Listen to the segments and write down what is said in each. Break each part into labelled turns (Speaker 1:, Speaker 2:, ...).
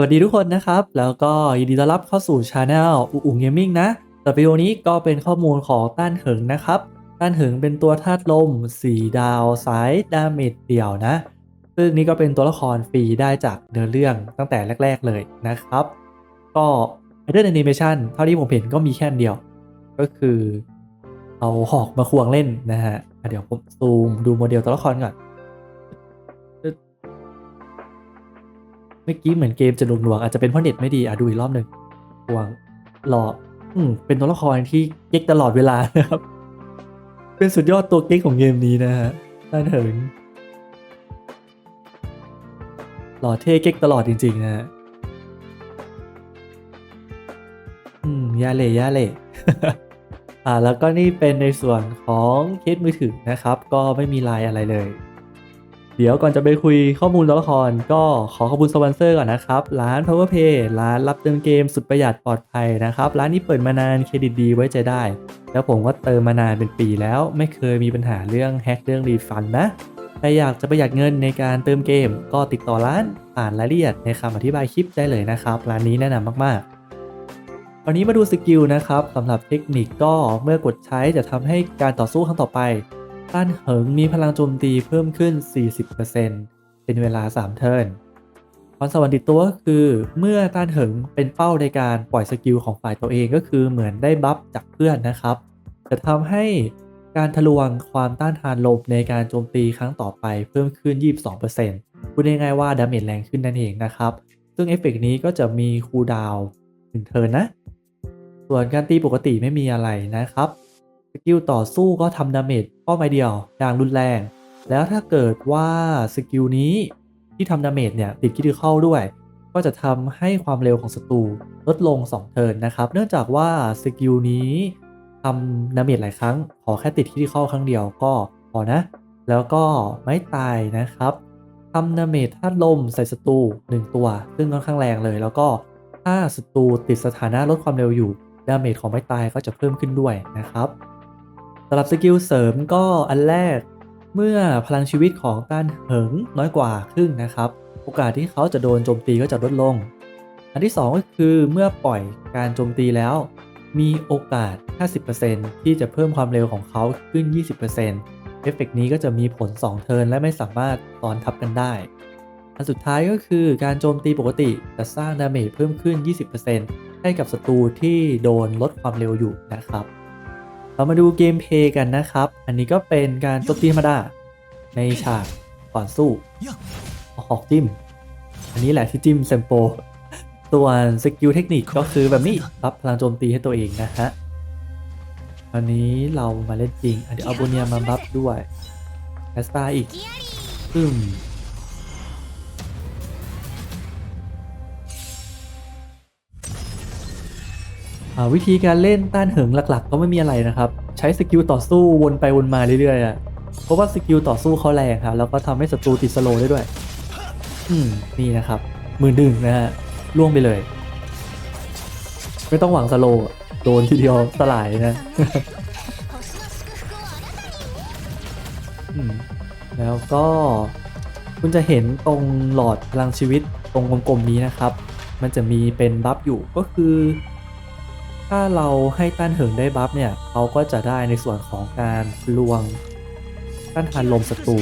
Speaker 1: สวัสดีทุกคนนะครับ แล้วก็ยินดีต้อนรับเข้าสู่ช anel อุอุเกมมิ่งนะแต่วิดีโอนี้ก็เป็นข้อมูลของต้านเหิงนะครับ ต้านเหิงเป็นตัวธาตุลม 4 ดาวสายดาเมจเดี่ยวนะ ซึ่งนี่ก็เป็นตัวละครฟรีได้จากเนื้อเรื่องตั้งแต่แรก ๆ เลยนะครับ ก็เรื่องแอนิเมชันเท่าที่ผมเห็นก็มีแค่เดียว ก็คือเอาหอกมาควงเล่นนะฮะเดี๋ยวผมซูมดูโมเดลตัวละครก่อน มื่อกี้เหมือนเกมจะหน่วงๆอาจจะเป็นเพราะเน็ตไม่ดีอะดูอีกรอบหนึ่งควงหล่ออืมเป็นตัวละครที่เก๊กตลอดเวลานะครับ เป็นสุดยอดตัวเก๊กของเกมนี้นะฮะน่าเถิงหล่อเท่เก๊กตลอดจริง ๆ นะฮะอืมยาเล่ยาเล่อ่าแล้วก็นี่เป็นในส่วนของเคสมือถือนะครับ ก็ไม่มีลายอะไรเลย เดี๋ยวก่อนจะไปคุยข้อมูลตัวละคร ก็ขอขอบคุณสปอนเซอร์ก่อนนะครับ ร้าน Powerpay ร้านรับเติมเกมสุดประหยัดปลอดภัยนะครับ ร้านนี้เปิดมานานเครดิตดีไว้ใจได้ แล้วผมก็เติมมานานเป็นปีแล้ว ไม่เคยมีปัญหาเรื่องแฮกเรื่องรีฟันนะใครอยากจะประหยัดเงินในการเติมเกม ก็ติดต่อร้านอ่านรายละเอียดในคำอธิบายคลิปได้เลยนะครับร้านนี้แนะนำมากๆวันนี้มาดูสกิลนะครับสำหรับเทคนิคก็เมื่อกดใช้จะทำให้การต่อสู้ครั้งต่อไป ต้านเหิงมีพลังโจมตีเพิ่มขึ้น 40%เป็นเวลา 3 เทิร์นพรสวรรค์ติดตัวก็คือเมื่อต้านเหิงเป็นเป้าในการปล่อยสกิลของฝ่ายตัวเองก็คือเหมือนได้บัฟจากเพื่อนนะครับ จะทำให้การทะลวงความต้านทานลมในการโจมตีครั้งต่อไปเพิ่มขึ้น 22%พูดง่ายๆว่าดาเมจแรงขึ้นนั่นเองนะครับ ซึ่งเอฟเฟกต์นี้ก็จะมีคูลดาวน์หนึ่งเทิร์นนะ ส่วนการตีปกติไม่มีอะไรนะครับ กิลต่อสู้ก็ทำดาเมจเป้าหมายเดียวอย่างรุนแรง แล้วถ้าเกิดว่าสกิลนี้ที่ทำดาเมจเนี่ยติดคิดเข้าด้วย ก็จะทำให้ความเร็วของศัตรูลดลง 2 เทิร์นนะครับ เนื่องจากว่าสกิลนี้ทำดาเมจหลายครั้ง ขอแค่ติดคิดเข้าครั้งเดียวก็พอนะ แล้วก็ไม่ตายนะครับทำดาเมจธาตุลมใส่ศัตรู1ตัว ซึ่งค่อนข้างแรงเลย แล้วก็ถ้าศัตรูติดสถานะลดความเร็วอยู่ดาเมจของไม่ตายก็จะเพิ่มขึ้นด้วยนะครับ สำหรับสกิลเสริมก็อันแรก เมื่อพลังชีวิตของต้านเหิงน้อยกว่าครึ่งนะครับ โอกาสที่เขาจะโดนโจมตีก็จะลดลง อันที่ 2 ก็คือเมื่อปล่อยการโจมตีแล้ว มีโอกาส 50%ที่จะเพิ่มความเร็วของเขาขึ้น 20%เอฟเฟกต์นี้ก็จะมีผล 2 เทิร์นและไม่สามารถตอนทับกันได้ อันสุดท้ายก็คือการโจมตีปกติจะสร้างดาเมจเพิ่มขึ้น 20%ให้กับศัตรูที่โดนลดความเร็วอยู่นะครับ เรามาดูเกมเพย์กันนะครับ อันนี้ก็เป็นการโจมตีธรรมดา ในฉากก่อนสู้เอาหอกจิ้ม อันนี้แหละที่จิ้มเซมโปส่วนสกิลเทคนิคก็คือแบบนี้รับพลังโจมตีให้ตัวเองนะฮะอันนี้เรามาเล่นจริงอะเดี๋ยวเอาโบเนียมาบัฟด้วยแคสตาอีกซึ่งอ่า วิธีการเล่นต้านเหิงหลักๆ ก็ไม่มีอะไรนะครับ ใช้สกิลต่อสู้วนไปวนมาเรื่อยๆอะเพราะว่าสกิลต่อสู้เขาแรงครับแล้วก็ทำให้ศัตรูติดสโลได้ด้วย อืมนี่นะครับมือดึงนะฮะล่วงไปเลย ไม่ต้องหวังสโลโดนทีเดียวสลายนะแล้วก็คุณจะเห็นตรงหลอดพลังชีวิตตรงกลมๆนี้นะครับ มันจะมีเป็นบัฟอยู่ก็คือ ถ้าเราให้ต้านเหิงได้บัฟเนี่ยเขาก็จะได้ในส่วนของการลวงต้านทานลมศัตรู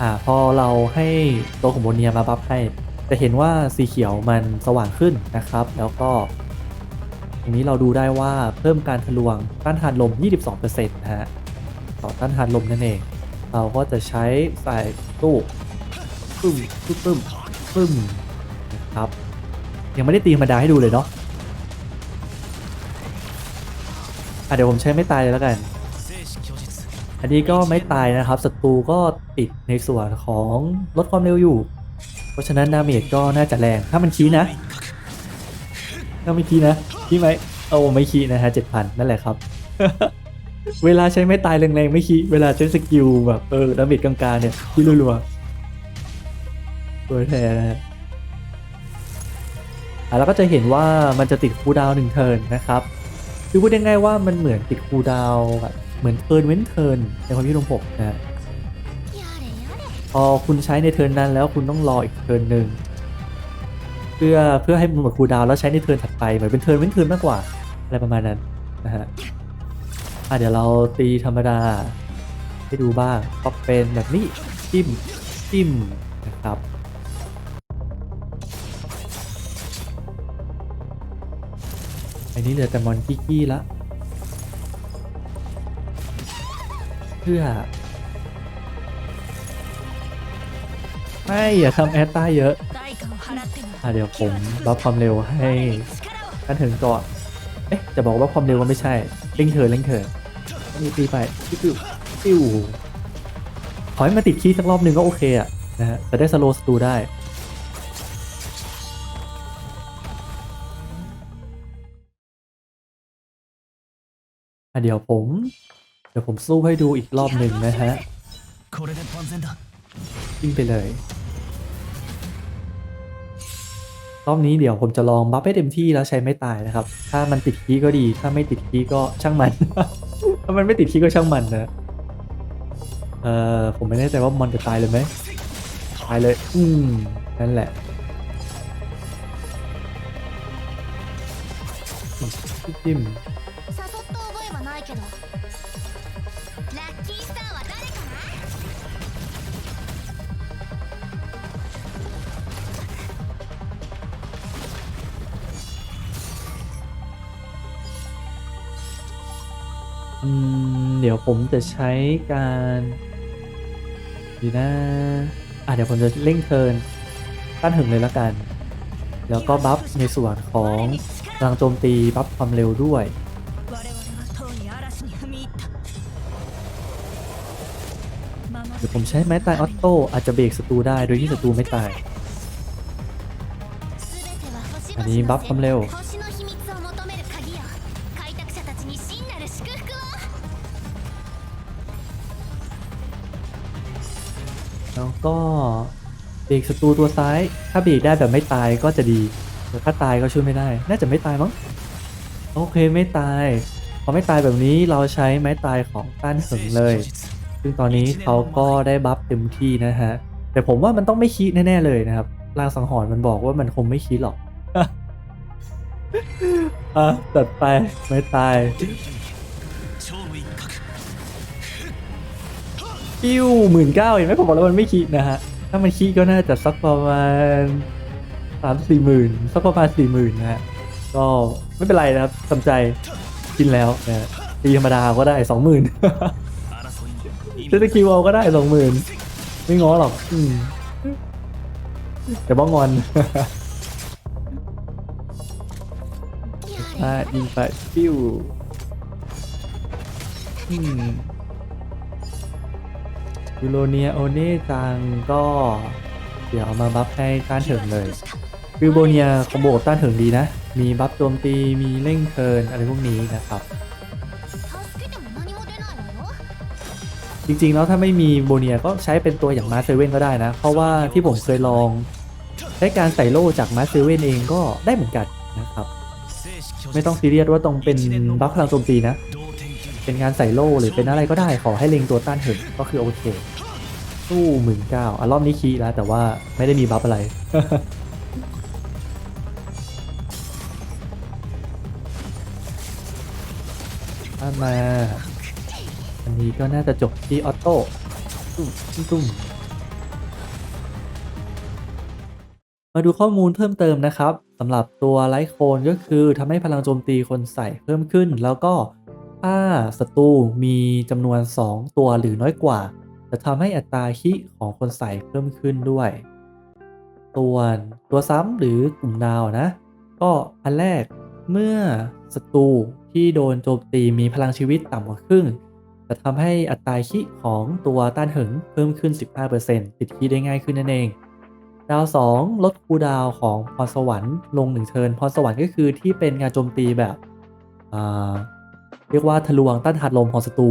Speaker 1: อ่าพอเราให้ตัวของโมเนียมาบัฟให้จะเห็นว่าสีเขียวมันสว่างขึ้นนะครับ แล้วก็ตรงนี้เราดูได้ว่าเพิ่มการทะลวงต้านทานลม 22%นะฮะต่อต้านทานลมนั่นเอง เราก็จะใช้ใส่ตู้ปึ้มปึ้มปึ้มปึ้มนะครับ ยังไม่ได้ตีธรรมดาให้ดูเลยเนาะ อะเดี๋ยวผมใช้ไม่ตายเลยแล้วกัน อันนี้ก็ไม่ตายนะครับศัตรูก็ติดในส่วนของลดความเร็วอยู่ เพราะฉะนั้นดาเมจก็น่าจะแรงถ้ามันคีนะ ถ้าไม่คีนะคีไหมเอาไม่คีนะฮะเจ็ดพันนั่นแหละครับ เวลาใช้ไม่ตายแรงๆไม่คีเวลาใช้สกิลแบบเออดาเมจกลางๆเนี่ยคีรัวๆตัวแท้นะฮะแล้วก็จะเห็นว่ามันจะติดคูดาวหนึ่งเทิร์นนะครับ คือพูดง่ายๆว่ามันเหมือนติดคูดาวแบบเหมือนเทิร์นเว้นเทิร์นในความคิดของผมนะพอคุณใช้ในเทิร์นนั้นแล้วคุณต้องรออีกเทิร์นหนึ่งเพื่อเพื่อให้มันหมดคูดาวแล้วใช้ในเทิร์นถัดไปเหมือนเป็นเทิร์นเว้นเทิร์นมากกว่าอะไรประมาณนั้นนะฮะอะเดี๋ยวเราตีธรรมดาให้ดูบ้างก็เป็นแบบนี้จิ้มจิ้มนะครับ อันนี้เหลือแต่มอนกี้กี้ละเพื่อไม่อย่าทำแอตต้าเยอะอะเดี๋ยวผมรับความเร็วให้
Speaker 2: ท่า
Speaker 1: นถึงก่อนเอ๊ะจะบอกว่าความเร็วก็ไม่ใช่เล่งเธอเล่งเธอมีตีไปปิ้วปิ้วขอให้มาติดคีย์สักรอบหนึ่งก็โอเคอะนะฮะจะได้สโลสตูได้ อะเดี๋ยวผม เดี๋ยวผมสู้ให้ดูอีกรอบหนึ่งนะฮะยิ่งไปเลยรอบนี้เดี๋ยวผมจะลองบัฟให้เต็มที่แล้วใช้ไม่ตายนะครับ ถ้ามันติดคีก็ดี ถ้าไม่ติดคีก็ช่างมัน ถ้ามันไม่ติดคีก็ช่างมันนะ เอ่อ ผมไม่แน่ใจว่ามอนจะตายเลยไหมตายเลย อืม นั่นแหละ จิ้ม เดี๋ยวผมจะใช้การดีนะอะเดี๋ยวผมจะเร่งเทินตั้นหึงเลยละกัน แล้วก็บัฟในส่วนของรังโจมตีบัฟความเร็วด้วยเดี๋ยวผมใช้ไม้ตายออตโต้อาจจะเบรกศัตรูได้โดยที่ศัตรูไม่ตาย อันนี้บัฟความเร็ว ก็เบรกศัตรูตัวซ้าย ถ้าเบรกได้แบบไม่ตายก็จะดีแต่ถ้าตายก็ช่วยไม่ได้ น่าจะไม่ตายมั้ง โอเคไม่ตาย พอไม่ตายแบบนี้เราใช้ไม้ตายของต้านเหิงเลย ซึ่งตอนนี้เขาก็ได้บัฟเต็มที่นะฮะ แต่ผมว่ามันต้องไม่คีแน่ๆเลยนะครับลางสังหรณ์มันบอกว่ามันคงไม่คีหรอกอะตัดไปไม่ตาย ปิ้วหมื่นเก้าเห็นไหมผมบอกแล้วมันไม่คิดนะฮะ ถ้ามันคิดก็น่าจะสักประมาณสามสี่หมื่นสักประมาณสี่หมื่นนะฮะ ก็ไม่เป็นไรนะครับทำใจกินแล้วนะตีธรรมดาก็ได้สองหมื่นเซตคิวเอาก็ได้สองหมื่นไม่ง้อหรอกอืแต่บ้องอนอ่ายิงไปปิ้วอืม ยูโรเนียโอเน่จังก็เดี๋ยวมาบัฟให้ต้านเถิงเลยฟิโบเนียคอมโบกับต้านเถิงดีนะ มีบัฟโจมตีมีเร่งเทินอะไรพวกนี้นะครับ จริงๆแล้วถ้าไม่มีโบเนียก็ใช้เป็นตัวอย่างมาเซเว่นก็ได้นะ เพราะว่าที่ผมเคยลองใช้การใส่โล่จากมาเซเว่นเองก็ได้เหมือนกันนะครับ ไม่ต้องซีเรียสว่าต้องเป็นบัฟพลังโจมตีนะ เป็นการใส่โล่หรือเป็นอะไรก็ได้ขอให้เล็งตัวต้านเถิงก็คือโอเค สู้หมื่นเก้าอะรอบนี้คีแล้วแต่ว่าไม่ได้มีบัฟอะไร ถ้ามา อันนี้ก็น่าจะจบที่ออโต้มตุ้มตุ้มมาดูข้อมูลเพิ่มเติมนะครับสำหรับตัวไลท์โคนก็คือทำให้พลังโจมตีคนใส่เพิ่มขึ้น แล้วก็ถ้าศัตรูมีจำนวน 2 ตัวหรือน้อยกว่า จะทำให้อัตราคิของคนใส่เพิ่มขึ้นด้วย ส่วนตัวซ้ำหรือกลุ่มดาวนะ ก็อันแรกเมื่อศัตรูที่โดนโจมตีมีพลังชีวิตต่ำกว่าครึ่ง จะทำให้อัตราคิของตัวต้านเหิงเพิ่มขึ้น 15%ติดคีได้ง่ายขึ้นนั่นเอง ดาว 2 ลดคูดาวของพรสวรรค์ลง1เทิร์นพรสวรรค์ก็คือที่เป็นการโจมตีแบบเรียกว่าทะลวงต้านทานลมของศัตรู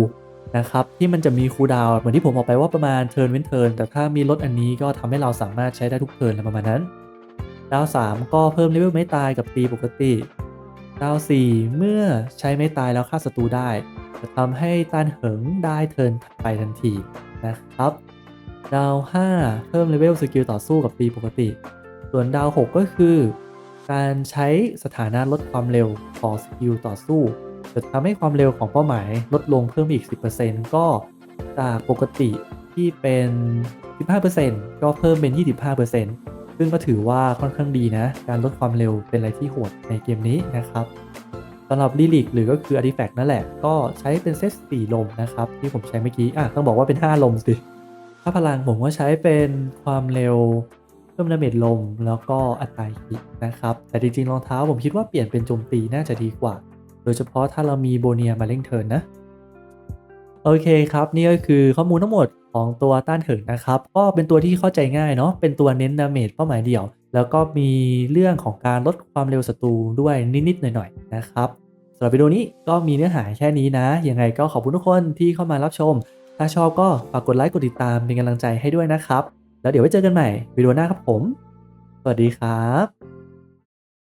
Speaker 1: นะครับที่มันจะมีคูดาวเหมือนที่ผมบอกไปว่าประมาณเทิร์นเว้นเทิร์นแต่ถ้ามีลดอันนี้ก็ทำให้เราสามารถใช้ได้ทุกเทิร์นอะไรประมาณนั้น ดาว 3 ก็เพิ่มเลเวลไม่ตายกับตีปกติ ดาว 4 เมื่อใช้ไม่ตายแล้วฆ่าศัตรูได้ จะทำให้ต้านเหิงได้เทิร์นถัดไปทันทีนะครับ ดาว 5 เพิ่มเลเวลสกิลต่อสู้กับตีปกติ ส่วนดาว 6 ก็คือ การใช้สถานะลดความเร็วต่อสกิลต่อสู้ จะทำให้ความเร็วของเป้าหมายลดลงเพิ่มอีก 10%ก็จากปกติที่เป็น 15%ก็เพิ่มเป็น 25%ซึ่งก็ถือว่าค่อนข้างดีนะ การลดความเร็วเป็นอะไรที่โหดในเกมนี้นะครับสำหรับลิลิกหรือก็คือ Artifact นั่นแหละ ก็ใช้เป็นเซต4ลมนะครับ ที่ผมใช้เมื่อกี้อะต้องบอกว่าเป็น 5 ลมสิถ้าพลังผมก็ใช้เป็นความเร็วเพิ่มดาเมจลมแล้วก็อัตราฮิตนะครับ แต่จริงๆรองเท้าผมคิดว่าเปลี่ยนเป็นโจมตีน่าจะดีกว่า ดยเฉพาะถ้าเรามีโบเนียมาเล่งเทิร์นนะ โอเคครับ นี่ก็คือข้อมูลทั้งหมดของตัวต้านเถิงนะครับ ก็เป็นตัวที่เข้าใจง่ายเนาะเป็นตัวเน้นดาเมจเป้าหมายเดี่ยว แล้วก็มีเรื่องของการลดความเร็วศัตรูด้วยนิดๆหน่อยๆนะครับสำหรับวิดีโอนี้ก็มีเนื้อหาแค่นี้นะ ยังไงก็ขอบคุณทุกคนที่เข้ามารับชม ถ้าชอบก็ฝากกดไลค์กดติดตามเป็นกำลังใจให้ด้วยนะครับ แล้วเดี๋ยวไว้เจอกันใหม่วิดีโอหน้าครับผม สวัสดีครับ